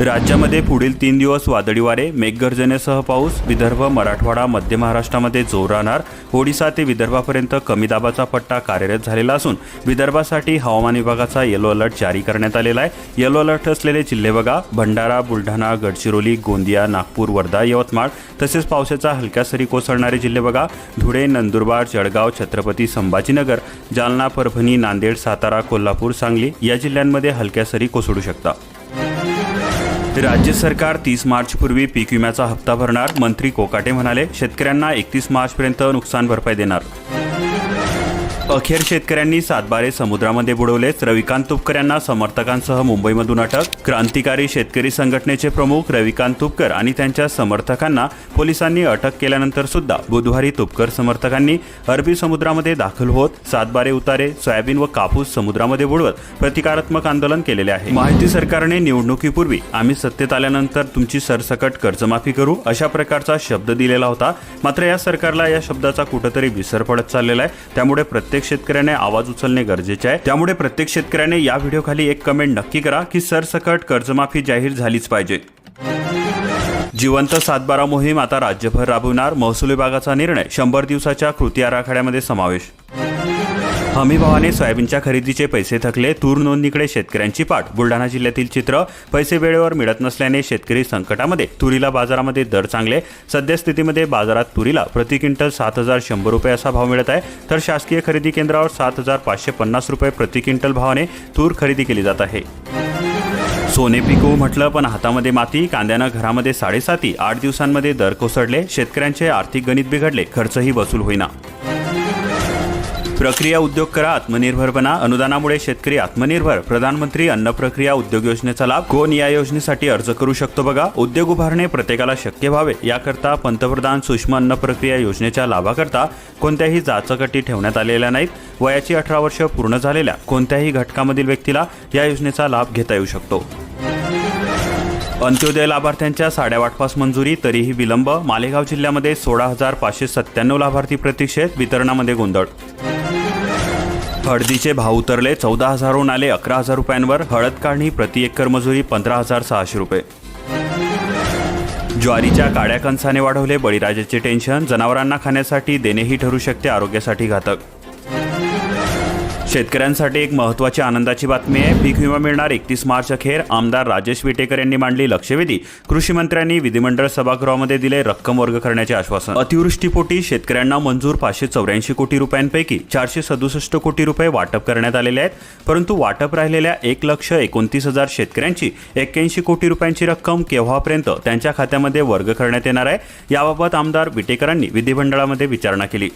राज्यामध्ये पुढील तीन दिवस वादळी वारे मेघगर्जनेसह पाऊस विदर्भ मराठवाडा मध्य महाराष्ट्रामध्ये जोर राहणार. ओडिसा ते विदर्भापर्यंत कमी दाबाचा पट्टा कार्यरत झालेला असून विदर्भासाठी हवामान विभागाचा येलो अलर्ट जारी करण्यात आलेला आहे. येलो अलर्ट असलेले जिल्हे बघा. भंडारा बुलढाणा गडचिरोली गोंदिया नागपूर वर्धा यवतमाळ तसेच पावसाचा हलक्या सरी कोसळणारे जिल्हे बघा. धुळे नंदुरबार जळगाव छत्रपती संभाजीनगर जालना परभणी नांदेड सातारा कोल्हापूर सांगली या जिल्ह्यांमध्ये हलक्या सरी कोसळू शकतात राज्य सरकार तीस मार्चपूर्वी पीक विम्याचा हप्ता भरणार मंत्री कोकाटे म्हणाले शेतकऱ्यांना एकतीस मार्चपर्यंत नुकसान भरपाई देणार. अखेर शेतकऱ्यांनी सातबारे समुद्रामध्ये बुडवलेच रविकांत तुपकर यांना समर्थकांसह मुंबईमधून अटक. क्रांतिकारी शेतकरी संघटनेचे प्रमुख रविकांत तुपकर आणि त्यांच्या समर्थकांना पोलिसांनी अटक केल्यानंतर सुद्धा बुधवारी तुपकर समर्थकांनी अरबी समुद्रामध्ये दाखल होत सातबारे उतारे सोयाबीन व कापूस समुद्रामध्ये बुडवत प्रतिकारात्मक आंदोलन केलेले आहे. माहिती सरकारने निवडणुकीपूर्वी आम्ही सत्तेत आल्यानंतर तुमची सरसकट कर्जमाफी करू अशा प्रकारचा शब्द दिलेला होता. मात्र या सरकारला या शब्दाचा कुठंतरी विसर पडत चाललेला आहे. त्यामुळे प्रत्येक शेतकऱ्याने आवाज उचलणे गरजेचे आहे. त्यामुळे प्रत्येक शेतकऱ्याने या व्हिडिओखाली एक कमेंट नक्की करा की सरसकट कर्जमाफी जाहीर झालीच पाहिजे. जिवंत सातबारा मोहीम आता राज्यभर राबवणार महसूल विभागाचा निर्णय. शंभर दिवसाच्या कृती आराखड्यामध्ये समावेश. हमीभावाने सोयाबीनच्या खरेदीचे पैसे थकले तूर नोंदणीकडे शेतकऱ्यांची पाठ. बुलढाणा जिल्ह्यातील चित्र पैसे वेळेवर मिळत नसल्याने शेतकरी संकटामध्ये. तुरीला बाजारामध्ये दर चांगले. सद्यस्थितीमध्ये बाजारात तुरीला प्रति क्विंटल सात हजार शंभर रुपये असा भाव मिळत आहे. तर शासकीय खरेदी केंद्रावर सात हजार पाचशे पन्नास रुपये प्रति क्विंटल भावाने तूर खरेदी केली जात आहे. सोने पिकू म्हटलं पण हातामध्ये माती कांद्यानं घरामध्ये साडेसाती आठ दिवसांमध्ये दर कोसळले शेतकऱ्यांचे आर्थिक गणित बिघडले खर्चही वसूल होईना. प्रक्रिया उद्योग करा आत्मनिर्भर बना. अनुदानामुळे शेतकरी आत्मनिर्भर. प्रधानमंत्री अन्न प्रक्रिया उद्योग योजनेचा लाभ कोण या योजनेसाठी अर्ज करू शकतो बघा. उद्योग उभारणे प्रत्येकाला शक्य व्हावे. याकरता पंतप्रधान सूक्ष्म अन्न प्रक्रिया योजनेच्या लाभाकरता कोणत्याही जाचकटी ठेवण्यात आलेल्या नाहीत. वयाची अठरा वर्ष पूर्ण झालेल्या कोणत्याही घटकामधील व्यक्तीला या योजनेचा लाभ घेता येऊ शकतो. अंत्योदय लाभार्थ्यांच्या साड्या वाटपास मंजुरी तरीही विलंब. मालेगाव जिल्ह्यामध्ये सोळा हजार पाचशे सत्त्याण्णव लाभार्थी प्रतीक्षेत. वितरणामध्ये गोंधळ हळदीचे भाव उतरले चौदा हजारहून आले अकरा हजार रुपयांवर. हळद काढणी प्रति एकर मजुरी पंधरा हजार सहाशे रुपये. ज्वारीच्या काळ्या कणसाने वाढवले बळीराजाचे टेन्शन जनावरांना खाण्यासाठी देणेही ठरू शकते आरोग्यासाठी घातक. शेतकऱ्यांसाठी एक महत्त्वाची आनंदाची बातमी आहे. पीक विमा मिळणार एकतीस मार्च अखेर. आमदार राजेश विटेकर यांनी मांडली लक्षवेधी. कृषी मंत्र्यांनी विधिमंडळ सभागृहामध्ये दिले रक्कम वर्ग करण्याचे आश्वासन. अतिवृष्टीपोटी शेतकऱ्यांना मंजूर पाचशे चौऱ्याऐंशी कोटी रुपयांपैकी चारशे सदुसष्ट कोटी रुपये वाटप करण्यात आलेले आहेत. परंतु वाटप राहिलेल्या एक लक्ष एकोणतीस हजार शेतकऱ्यांची एक्क्याऐंशी कोटी रुपयांची रक्कम केव्हापर्यंत त्यांच्या खात्यामध्ये वर्ग करण्यात येणार आहे? याबाबत आमदार विटेकरांनी विधिमंडळामध्ये विचारणा केली.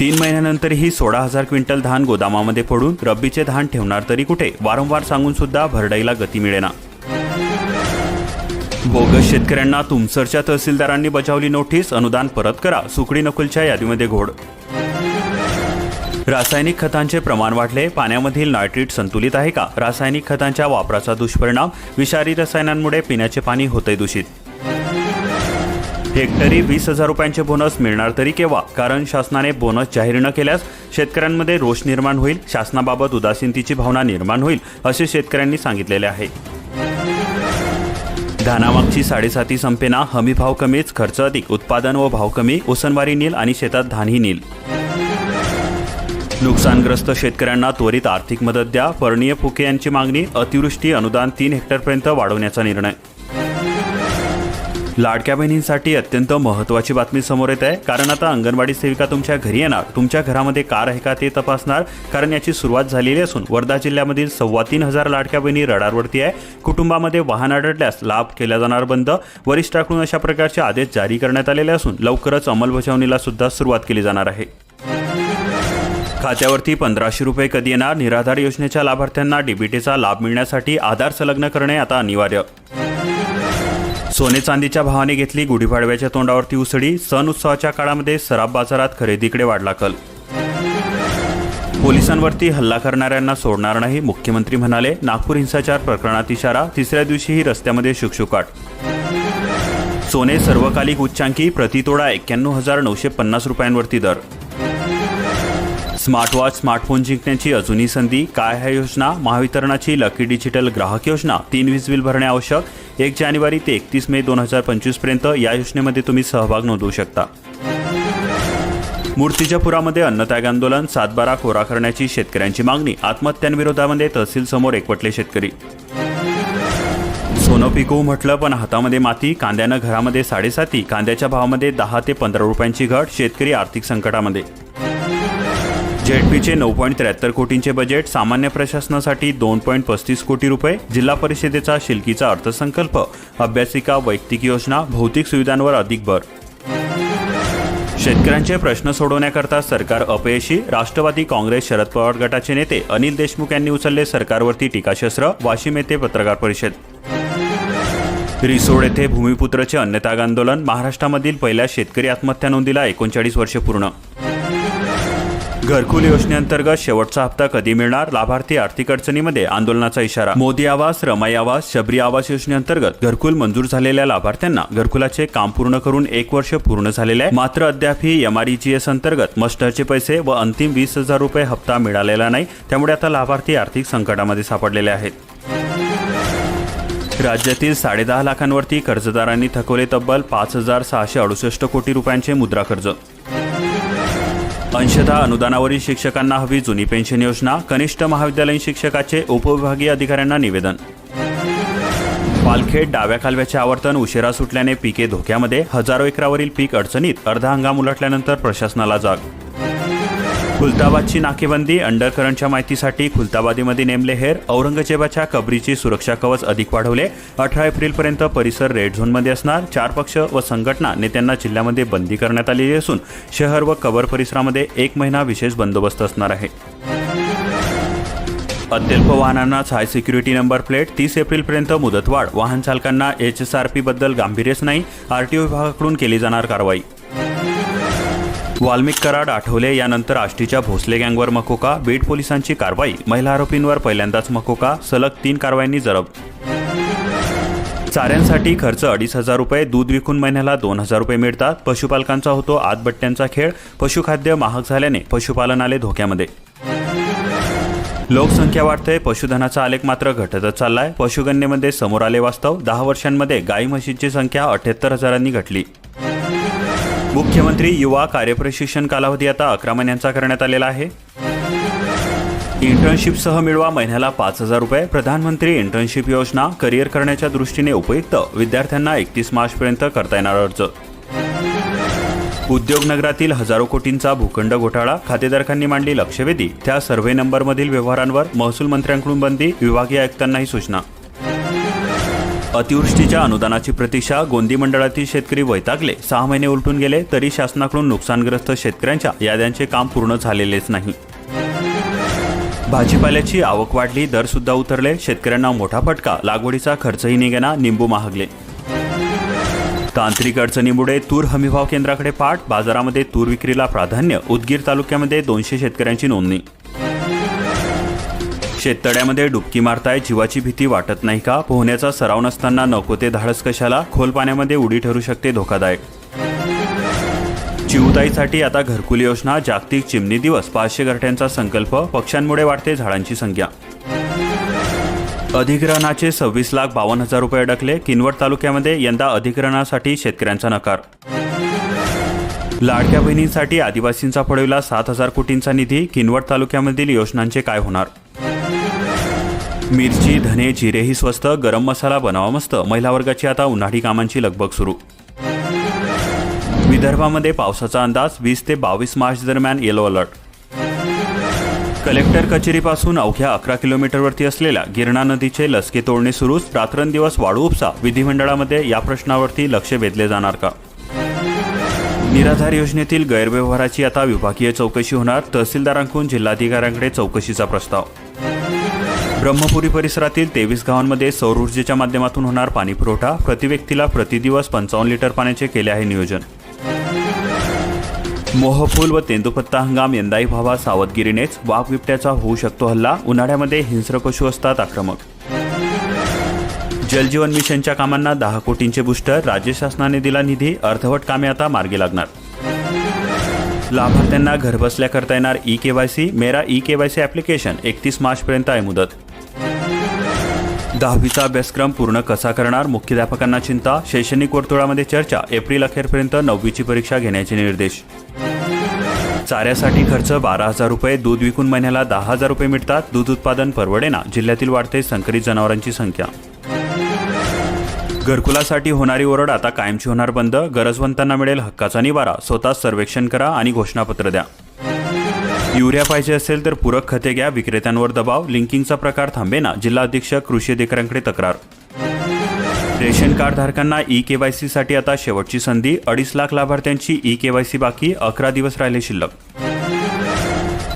तीन महिन्यानंतरही सोळा हजार क्विंटल धान गोदामामध्ये पडून रब्बीचे धान ठेवणार तरी कुठे? वारंवार सांगून सुद्धा भरडाईला गती मिळेना. बोगस शेतकऱ्यांना तुमसरच्या तहसीलदारांनी बजावली नोटीस अनुदान परत करा सुकडी नकुलच्या यादीमध्ये घोड. रासायनिक खतांचे प्रमाण वाढले पाण्यामधील नायट्रेट संतुलित आहे का? रासायनिक खतांच्या वापराचा दुष्परिणाम विषारी रसायनांमुळे पिण्याचे पाणी होते दूषित. हेक्टरी वीस हजार रुपयांचे बोनस मिळणार तरी केव्हा? कारण शासनाने बोनस जाहीर न केल्यास शेतकऱ्यांमध्ये रोष निर्माण होईल शासनाबाबत उदासीनतेची भावना निर्माण होईल असे शेतकऱ्यांनी सांगितलेले आहे. धानामागची साडेसाती संपेना हमी भाव कमीच खर्च अधिक उत्पादन व भाव कमी ओसनवारी नील आणि शेतात धानही नील. नुकसानग्रस्त शेतकऱ्यांना त्वरित आर्थिक मदत द्या पर्णीय फुके यांची मागणी अतिवृष्टी अनुदान तीन हेक्टरपर्यंत वाढवण्याचा निर्णय. लाडक्या बहिणींसाठी अत्यंत महत्त्वाची बातमी समोर येत आहे. कारण आता अंगणवाडी सेविका तुमच्या घरी येणार. तुमच्या घरामध्ये कार आहे का ते तपासणार. कारण याची सुरुवात झालेली असून वर्धा जिल्ह्यामधील सव्वा तीन हजार लाडक्या बहिणी रडारवरती आहे. कुटुंबामध्ये वाहन आढळल्यास लाभ केला जाणार बंद. वरिष्ठाकडून अशा प्रकारचे आदेश जारी करण्यात आलेले असून लवकरच अंमलबजावणीला सुद्धा सुरुवात केली जाणार आहे. खात्यावरती पंधराशे रुपये कधी येणार? निराधार योजनेच्या लाभार्थ्यांना डीबीटीचा लाभ मिळण्यासाठी आधार संलग्न करणे आता अनिवार्य. सोने चांदीच्या भावाने घेतली गुढीपाडव्याच्या तोंडावरती उसळी सण उत्सवाच्या काळामध्ये सराब बाजारात खरेदीकडे वाढला कल. पोलिसांवरती हल्ला करणाऱ्यांना सोडणार नाही मुख्यमंत्री म्हणाले. नागपूर हिंसाचार प्रकरणात इशारा तिसऱ्या दिवशीही रस्त्यामध्ये शुकशुकाट. सोने सर्वकालिक उच्चांकी प्रतितोडा एक्क्याण्णव हजार नऊशे पन्नास रुपयांवरती दर. स्मार्ट वॉच स्मार्टफोन जिंकण्याची अजूनही संधी काय आहे योजना? महावितरणाची लकी डिजिटल ग्राहक योजना तीन वीज बिल भरणे आवश्यक एक जानेवारी ते एकतीस मे दोन हजार पंचवीसपर्यंत या योजनेमध्ये तुम्ही सहभाग नोंदवू शकता. मूर्तिजापुरामध्ये अन्नत्याग आंदोलन सातबारा कोरा करण्याची शेतकऱ्यांची मागणी आत्महत्यांविरोधामध्ये तहसील समोर एकवटले शेतकरी. सोनं पिकवू म्हटलं पण हातामध्ये माती कांद्यानं घरामध्ये साडेसाती कांद्याच्या भावामध्ये दहा ते पंधरा रुपयांची घट शेतकरी आर्थिक संकटामध्ये. जेडपीचे नऊ पॉईंट त्र्याहत्तर कोटींचे बजेट सामान्य प्रशासनासाठी दोन पॉईंट पस्तीस कोटी रुपये जिल्हा परिषदेचा शिलकीचा अर्थसंकल्प अभ्यासिका वैयक्तिक योजना भौतिक सुविधांवर अधिक भर. शेतकऱ्यांचे प्रश्न सोडवण्याकरता सरकार अपयशी राष्ट्रवादी काँग्रेस शरद पवार गटाचे नेते अनिल देशमुख यांनी उचलले सरकारवरती टीकाशस्त्र वाशिम येथे पत्रकार परिषद. रिसोड येथे भूमिपुत्रचे अन्नत्याग आंदोलन महाराष्ट्रामधील पहिल्या शेतकरी आत्महत्या नोंदीला एकोणचाळीस वर्षे पूर्ण. घरकुल योजनेअंतर्गत शेवटचा हप्ता कधी मिळणार? लाभार्थी आर्थिक अडचणीमध्ये आंदोलनाचा इशारा. मोदी आवास रमाई आवास शबरी आवास योजनेअंतर्गत घरकुल मंजूर झालेल्या लाभार्थ्यांना घरकुलाचे काम पूर्ण करून एक वर्ष पूर्ण झालेले आहे. मात्र अद्याप ही एमआरईजीएस अंतर्गत मस्टरचे पैसे व अंतिम वीस हजार रुपये हप्ता मिळालेला नाही. त्यामुळे आता लाभार्थी आर्थिक संकटामध्ये सापडलेले आहेत. राज्यातील साडेदहा लाखांवरती कर्जदारांनी थकवले तब्बल पाच हजार सहाशे अडुसष्ट कोटी रुपयांचे मुद्रा कर्ज अंशतः अनुदानावरील शिक्षकांना हवी जुनी पेन्शन योजना कनिष्ठ महाविद्यालयीन शिक्षकाचे उपविभागीय अधिकाऱ्यांना निवेदन. पालखेड डाव्या कालव्याचे आवर्तन उशिरा सुटल्याने पिके धोक्यामध्ये हजारो एकरावरील पीक अडचणीत अर्धा हंगाम उलटल्यानंतर प्रशासनाला जाग खुलताबादची नाकेबंदी अंडरकरंटच्या माहितीसाठी खुलताबादीमध्ये नेमले हेर औरंगजेबाच्या कबरीची सुरक्षा कवच अधिक वाढवले अठरा एप्रिलपर्यंत परिसर रेड झोनमध्ये असणार चार पक्ष व संघटना नेत्यांना जिल्ह्यामध्ये बंदी करण्यात आलेली असून शहर व कबर परिसरामध्ये एक महिना विशेष बंदोबस्त असणार आहे. अत्यल्प वाहनांनाच हाय सिक्युरिटी नंबर प्लेट तीस एप्रिलपर्यंत मुदतवाढ वाहन चालकांना एच एस आर पी बद्दल गांभीर्यच नाही आरटीओ विभागाकडून केली जाणार कारवाई. वाल्मिक कराड आठवले यानंतर आष्टीच्या भोसले गँगवर मकोका बीड पोलिसांची कारवाई महिला आरोपींवर पहिल्यांदाच मकोका सलग तीन कारवायांनी जरब. चाऱ्यांसाठी खर्च अडीच हजार रुपये दूध विकून महिन्याला दोन हजार रुपये मिळतात. पशुपालकांचा होतो आतबट्ट्यांचा खेळ पशुखाद्य महाग झाल्याने पशुपालन आले धोक्यामध्ये. लोकसंख्या वाढते पशुधनाचा आलेख मात्र घटतच चाललाय. पशुगणनेमध्ये समोर आले वास्तव दहा वर्षांमध्ये गाई म्हशींची संख्या अठ्याहत्तर हजारांनी घटली. मुख्यमंत्री युवा कार्यप्रशिक्षण कालावधी आता अकरा महिन्यांचा करण्यात आलेला आहे. इंटर्नशिपसह मिळवा महिन्याला पाच हजार रुपये. प्रधानमंत्री इंटर्नशिप योजना करिअर करण्याच्या दृष्टीने उपयुक्त. विद्यार्थ्यांना एकतीस मार्चपर्यंत करता येणार अर्ज. उद्योगनगरातील हजारो कोटींचा भूखंड घोटाळा. खातेधारकांनी मांडली लक्षवेधी. त्या सर्व्हे नंबरमधील व्यवहारांवर महसूल मंत्र्यांकडून बंदी. विभागीय आयुक्तांनाही सूचना. अतिवृष्टीच्या अनुदानाची प्रतीक्षा गोंदी मंडळातील शेतकरी वैतागले. सहा महिने उलटून गेले तरी शासनाकडून नुकसानग्रस्त शेतकऱ्यांच्या याद्यांचे काम पूर्ण झालेलेच नाही. भाजीपाल्याची आवक वाढली दर सुद्धा उतरले शेतकऱ्यांना मोठा फटका लागवडीचा खर्चही निघेना निंबू महागले. तांत्रिक अडचणीमुळे तूर हमीभाव केंद्राकडे पाठ बाजारामध्ये तूर विक्रीला प्राधान्य उदगीर तालुक्यामध्ये दोनशे शेतकऱ्यांची नोंदणी. शेततळ्यामध्ये डुबकी मारताय जीवाची भीती वाटत नाही का? पोहण्याचा सराव नसताना नको ते धाडस कशाला? खोल पाण्यामध्ये उडी ठरू शकते धोकादायक. चिऊताईसाठी आता घरकुल योजना जागतिक चिमणी दिवस पाचशे घरट्यांचा संकल्प पक्ष्यांमुळे वाढते झाडांची संख्या. अधिग्रहणाचे सव्वीस लाख बावन्न हजार रुपये अडकले किनवट तालुक्यामध्ये यंदा अधिग्रहणासाठी शेतकऱ्यांचा नकार. लाडक्या बहिणींसाठी आदिवासींचा पडविला सात हजार कोटींचा निधी किनवट तालुक्यामधील योजनांचे काय होणार? मिरची धने जिरे ही स्वस्त गरम मसाला बनावा मस्त. महिला वर्गाची आता उन्हाळी कामांची लगबग सुरू. विदर्भामध्ये पावसाचा अंदाज वीस ते बावीस मार्च दरम्यान येलो अलर्ट कलेक्टर कचेरीपासून अवघ्या अकरा किलोमीटरवरती असलेल्या गिरणा नदीचे लसके तोडणे सुरूच. रात्रंदिवस वाढू उपसा. विधिमंडळामध्ये या प्रश्नावरती लक्ष वेधले जाणार का? निराधार योजनेतील गैरव्यवहाराची आता विभागीय चौकशी होणार. तहसीलदारांकडून जिल्हाधिकाऱ्यांकडे चौकशीचा प्रस्ताव. ब्रह्मपुरी परिसरातील तेवीस गावांमध्ये सौर ऊर्जेच्या माध्यमातून होणार पाणी पुरवठा. प्रतिव्यक्तीला प्रतिदिवस पंचावन्न लिटर पाण्याचे केले आहे नियोजन. मोहफूल व तेंदुपत्ता हंगाम यंदाही व्हावा सावधगिरीनेच वाघ बिबट्याचा होऊ शकतो हल्ला. उन्हाळ्यामध्ये हिंस्र पशु असतात आक्रमक. जलजीवन मिशनच्या कामांना दहा कोटींचे बुस्टर राज्य शासनाने दिला निधी. अर्धवट कामे आता मार्गी लागणार. लाभार्थ्यांना घरबसल्या करता येणार E K Y C. Mera E K Y C application एकतीस मार्चपर्यंत आहे मुदत. दहावीचा अभ्यासक्रम पूर्ण कसा करणार? मुख्याध्यापकांना चिंता? शैक्षणिक वर्तुळामध्ये चर्चा? एप्रिल अखेरपर्यंत नववीची परीक्षा घेण्याचे निर्देश. चाऱ्यासाठी खर्च बारा हजार रुपये. दूध विकून महिन्याला दहा हजार रुपये मिळतात. दूध उत्पादन परवडेना. जिल्ह्यातील वाढते संकरित जनावरांची संख्या. घरकुलासाठी होणारी ओरड आता कायमची होणार बंद. गरजवंतांना मिळेल हक्काचा निवारा. स्वतः सर्वेक्षण करा आणि घोषणापत्र द्या. युरिया पाहिजे असेल तर पूरक खते घ्या विक्रेत्यांवर दबाव लिंकिंगचा प्रकार थांबेना जिल्हा अधीक्षक कृषी अधिकाऱ्यांकडे तक्रार. रेशन कार्ड धारकांना ई के वायसाठी आता शेवटची संधी अडीच लाख लाभार्थ्यांची ई के वाय सी बाकी अकरा दिवस राहिले शिल्लक.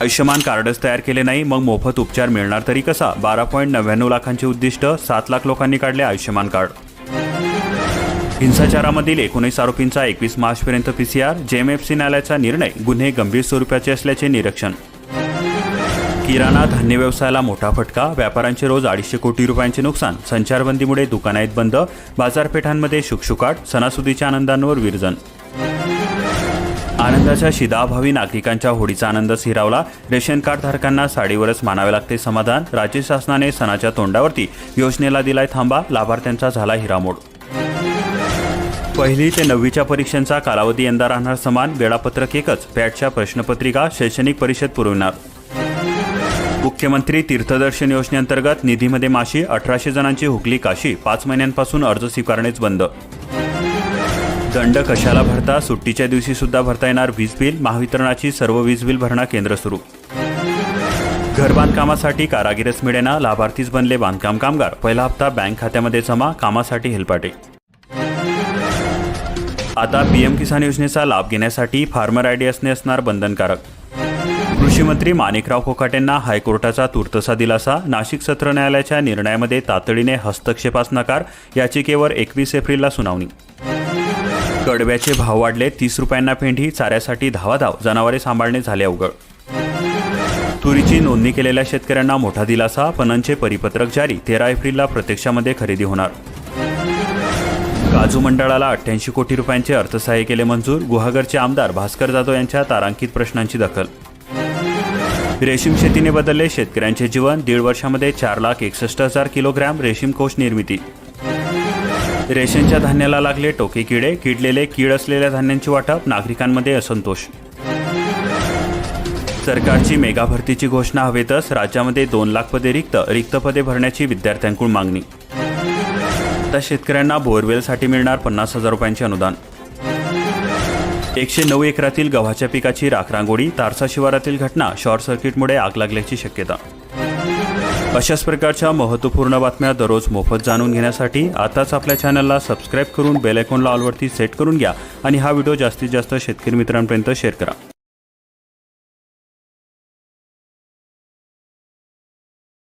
आयुष्यमान कार्डच तयार केले नाही मग मोफत उपचार मिळणार तरी कसा? बारा पॉईंट नव्याण्णव लाखांचे उद्दिष्ट सात लाख लोकांनी काढले आयुष्यमान कार्ड. हिंसाचारामधील एकोणीस आरोपींचा एकवीस मार्चपर्यंत पीसीआर जेएमएफसी न्यायालयाचा निर्णय गुन्हे गंभीर स्वरूपाचे असल्याचे निरीक्षण. किराणा धान्य व्यवसायाला मोठा फटका व्यापाऱ्यांचे रोज अडीचशे कोटी रुपयांचे नुकसान संचारबंदीमुळे दुकानं आहेत बंद बाजारपेठांमध्ये शुकशुकाट सणासुदीच्या आनंदांवर विरजन. आनंदाच्या शिदाभावी नागरिकांच्या होडीचा आनंद हिरावला रेशन कार्ड धारकांना साडीवरच मानावे लागते समाधान राज्य शासनाने सणाच्या तोंडावरती योजनेला दिलाय थांबा लाभार्थ्यांचा झाला हिरामोड. पहिली ते नववीच्या परीक्षांचा कालावधी यंदा राहणार समान वेळापत्रक एकच पॅटच्या प्रश्नपत्रिका शैक्षणिक परिषद पुरविणार. मुख्यमंत्री तीर्थदर्शन योजनेअंतर्गत निधीमध्ये माशी अठराशे जणांची हुकली काशी पाच महिन्यांपासून अर्ज स्वीकारणेच बंद. दंड कशाला भरता सुट्टीच्या दिवशी सुद्धा भरता येणार वीज बिल महावितरणाची सर्व वीज बिल भरणा केंद्र सुरू. घर बांधकामासाठी कारागीरच मिळेना लाभार्थीच बनले बांधकाम कामगार पहिला हप्ता बँक खात्यामध्ये जमा कामासाठी हेलपाटे. आता पीएम किसान योजनेचा लाभ घेण्यासाठी फार्मर आयडी असणे असणार बंधनकारक. कृषी मंत्री माणिकराव कोकाटेंना हायकोर्टाचा तुर्तसा दिलासा नाशिक सत्र न्यायालयाच्या निर्णयामध्ये तातडीने हस्तक्षेपास नकार याचिकेवर एकवीस एप्रिलला सुनावणी. कडव्याचे भाव वाढले तीस रुपयांना पेंढी चाऱ्यासाठी धावाधाव जनावरे सांभाळणे झाले अवघड. तुरीची नोंदणी केलेल्या शेतकऱ्यांना मोठा दिलासा पणनचे परिपत्रक जारी तेरा एप्रिलला प्रत्यक्षामध्ये खरेदी होणार. काजू मंडळाला अठ्ठ्याऐंशी कोटी रुपयांचे अर्थसहाय्य केले मंजूर. गुहागरचे आमदार भास्कर जाधव यांच्या तारांकित प्रश्नांची दखल. रेशीम शेतीने बदलले शेतकऱ्यांचे जीवन. दीड वर्षामध्ये चार लाख एकसष्ट हजार किलोग्रॅम रेशीम कोष निर्मिती. रेशनच्या धान्याला लागले टोके किडे. किडलेले कीड असलेल्या धान्यांची वाटप नागरिकांमध्ये असंतोष. सरकारची मेगा भरतीची घोषणा हवेतच. राज्यामध्ये दोन लाख पदे रिक्त. रिक्त पदे भरण्याची विद्यार्थ्यांकडून मागणी. आता शेतकऱ्यांना बोअरवेलसाठी मिळणार पन्नास हजार रुपयांचे अनुदान. एकशे नऊ एकरातील गव्हाच्या पिकाची राखरांगोळी तारसा शिवारातील घटना शॉर्ट सर्किटमुळे आग लागल्याची शक्यता. अशाच प्रकारच्या महत्त्वपूर्ण बातम्या दररोज मोफत जाणून घेण्यासाठी आताच आपल्या चॅनलला सबस्क्राईब करून बेलायकॉनला ऑलवरती सेट करून घ्या आणि हा व्हिडिओ जास्तीत जास्त शेतकरी मित्रांपर्यंत शेअर करा.